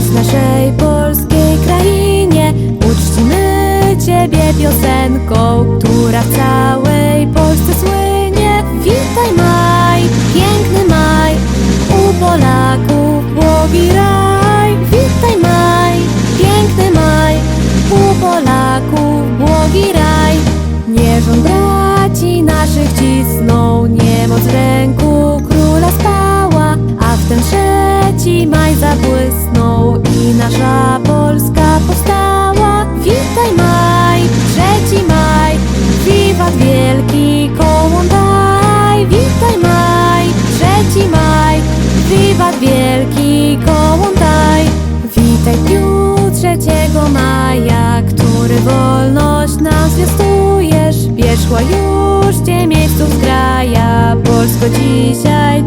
w naszej polskiej krainie. Uczcimy Ciebie piosenką, która w całej Polsce słynie. Witaj maj, piękny maj, u Polaków błogi raj. Witaj maj, piękny maj, u Polaków błogi raj. Nie rząd braci naszych cisną, niemoc w ręku króla spała A w ten trzeci maj zabłysnął nasza Polska powstała. Witaj maj, trzeci maj, wiwat wielki kołon daj. Witaj maj, trzeci maj, wiwat wielki kołon daj. Witaj dniu trzeciego maja, który wolność nam zwiastujesz. Wierzchła już cię zgraja, Polsko dzisiaj